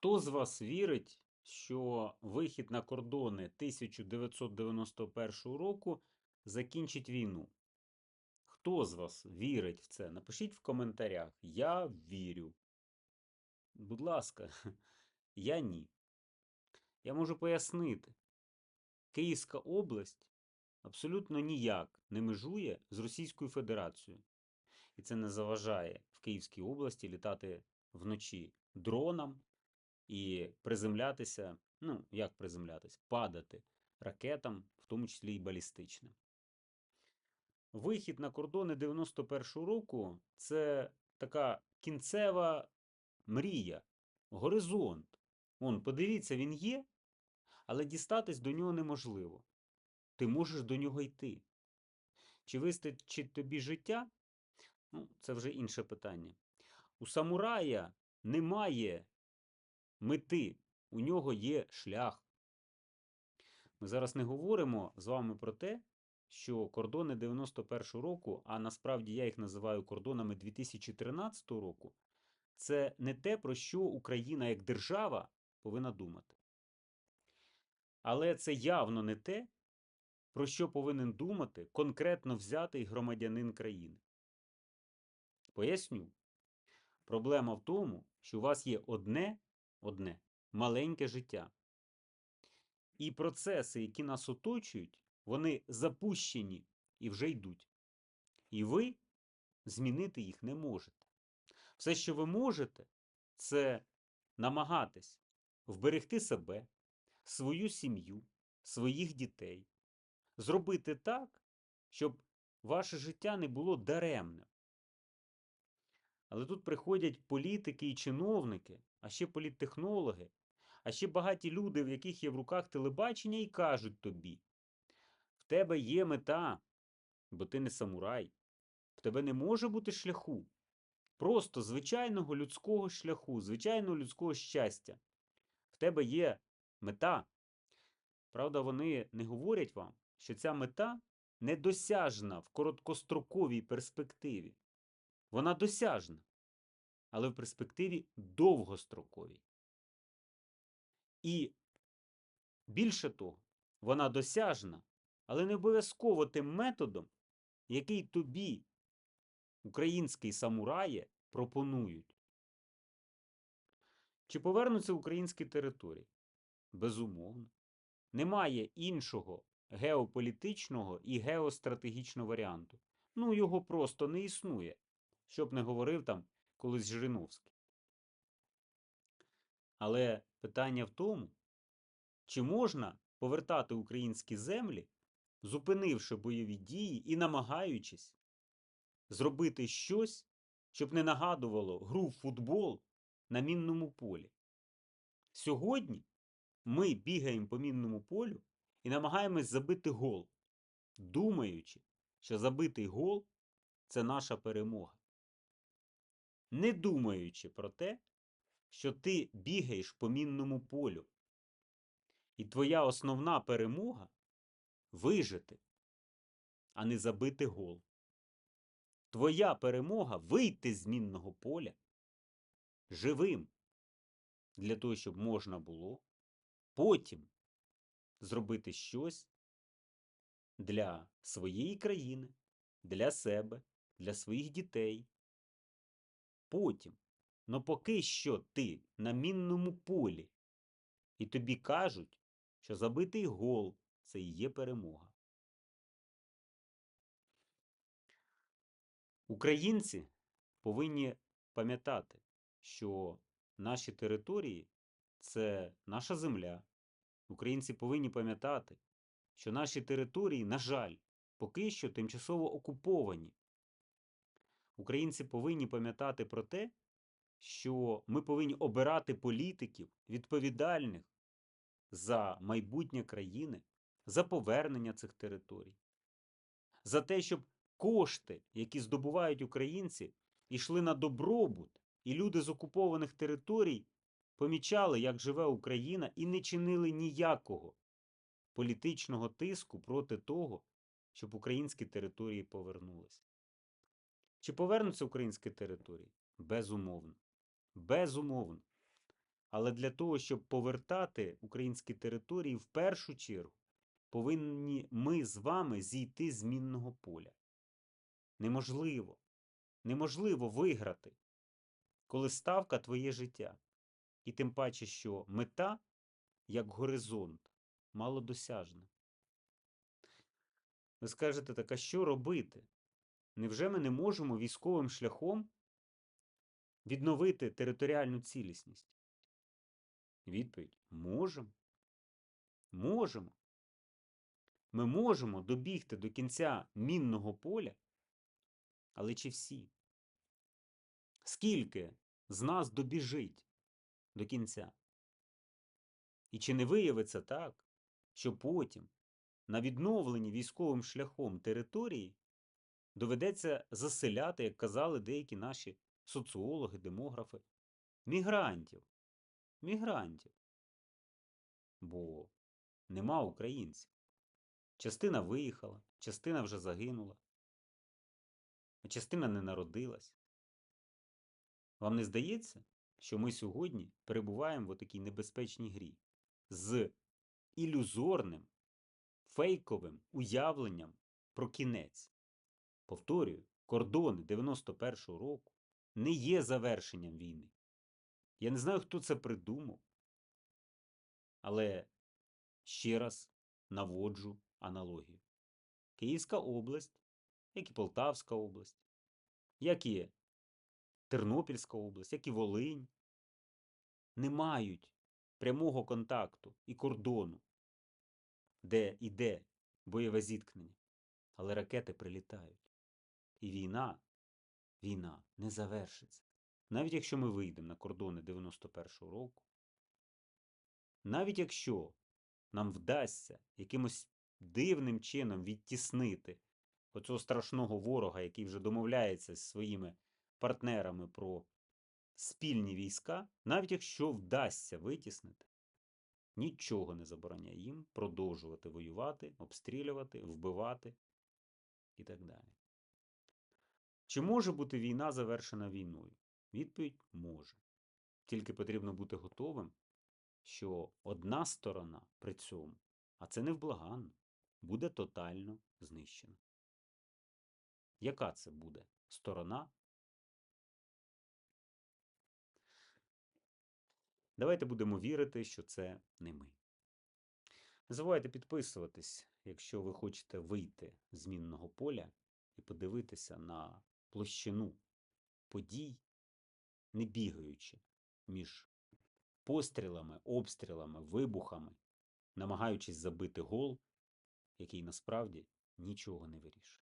Хто з вас вірить, що вихід на кордони 1991 року закінчить війну? Хто з вас вірить в це? Напишіть в коментарях. Я вірю. Будь ласка, я ні. Я можу пояснити. Київська область абсолютно ніяк не межує з Російською Федерацією. І це не заважає в Київській області літати вночі дронам і приземлятися, ну, як приземлятися, падати ракетам, в тому числі і балістичним. Вихід на кордони 91-го року це така кінцева мрія, горизонт. Вон, подивіться, він є, але дістатись до нього неможливо. Ти можеш до нього йти. Чи вистачить тобі життя? Ну, це вже інше питання. У самурая немає мети, у нього є шлях. Ми зараз не говоримо з вами про те, що кордони 91-го року, а насправді я їх називаю кордонами 2013 року, це не те, про що Україна як держава повинна думати. Але це явно не те, про що повинен думати конкретно взятий громадянин країни. Поясню. Проблема в тому, що у вас є одне, одне маленьке життя. І процеси, які нас оточують, вони запущені і вже йдуть. І ви змінити їх не можете. Все, що ви можете, це намагатись вберегти себе, свою сім'ю, своїх дітей, зробити так, щоб ваше життя не було даремним. Але тут приходять політики і чиновники, а ще політтехнологи, а ще багаті люди, в яких є в руках телебачення, і кажуть тобі: в тебе є мета, бо ти не самурай, в тебе не може бути шляху. Просто звичайного людського шляху, звичайного людського щастя. В тебе є мета. Правда, вони не говорять вам, що ця мета недосяжна в короткостроковій перспективі. Вона досяжна, але в перспективі довгостроковій. І більше того, вона досяжна, але не обов'язково тим методом, який тобі, український самураї, пропонують. Чи повернуться українські території? Безумовно. Немає іншого геополітичного і геостратегічного варіанту. Ну, його просто не існує, щоб не говорив там колись Жириновський. Але питання в тому, чи можна повертати українські землі, зупинивши бойові дії і намагаючись зробити щось, щоб не нагадувало гру в футбол на мінному полі. Сьогодні ми бігаємо по мінному полю і намагаємось забити гол, думаючи, що забитий гол це наша перемога. Не думаючи про те, що ти бігаєш по мінному полю. І твоя основна перемога вижити, а не забити гол. Твоя перемога вийти з мінного поля живим, для того, щоб можна було потім зробити щось для своєї країни, для себе, для своїх дітей. Потім. Но поки що ти на мінному полі, і тобі кажуть, що забитий гол це і є перемога. Українці повинні пам'ятати, що наші території це наша земля. Українці повинні пам'ятати, що наші території, на жаль, поки що тимчасово окуповані. Українці повинні пам'ятати про те, що ми повинні обирати політиків відповідальних за майбутнє країни, за повернення цих територій, за те, щоб кошти, які здобувають українці, йшли на добробут, і люди з окупованих територій помічали, як живе Україна, і не чинили ніякого політичного тиску проти того, щоб українські території повернулися. Чи повернуться українські території? Безумовно. Безумовно. Але для того, щоб повертати українські території, в першу чергу повинні ми з вами зійти з мінного поля. Неможливо. Неможливо виграти, коли ставка твоє життя. І тим паче, що мета, як горизонт, малодосяжна. Ви скажете, так а що робити? Невже ми не можемо військовим шляхом відновити територіальну цілісність? Відповідь: можемо. Можемо. Ми можемо добігти до кінця мінного поля, але чи всі? Скільки з нас добіжить до кінця? І чи не виявиться так, що потім на відновленні військовим шляхом території доведеться заселяти, як казали деякі наші соціологи, демографи, мігрантів. Мігрантів. Бо нема українців. Частина виїхала, частина вже загинула, а частина не народилась. Вам не здається, що ми сьогодні перебуваємо в такій небезпечній грі з ілюзорним, фейковим уявленням про кінець? Повторюю, кордони 91-го року не є завершенням війни. Я не знаю, хто це придумав, але ще раз наводжу аналогію. Київська область, як і Полтавська область, як і Тернопільська область, як і Волинь, не мають прямого контакту і кордону, де йде бойове зіткнення, але ракети прилітають. І війна, війна не завершиться. Навіть якщо ми вийдемо на кордони 91-го року, навіть якщо нам вдасться якимось дивним чином відтіснити оцього страшного ворога, який вже домовляється зі своїми партнерами про спільні війська, навіть якщо вдасться витіснити, нічого не забороняє їм продовжувати воювати, обстрілювати, вбивати і так далі. Чи може бути війна завершена війною? Відповідь може. Тільки потрібно бути готовим, що одна сторона при цьому, а це невблаганно, буде тотально знищена. Яка це буде сторона? Давайте будемо вірити, що це не ми. Не забувайте підписуватись, якщо ви хочете вийти з мінного поля і подивитися на площину подій, не бігаючи між пострілами, обстрілами, вибухами, намагаючись забити гол, який насправді нічого не вирішує.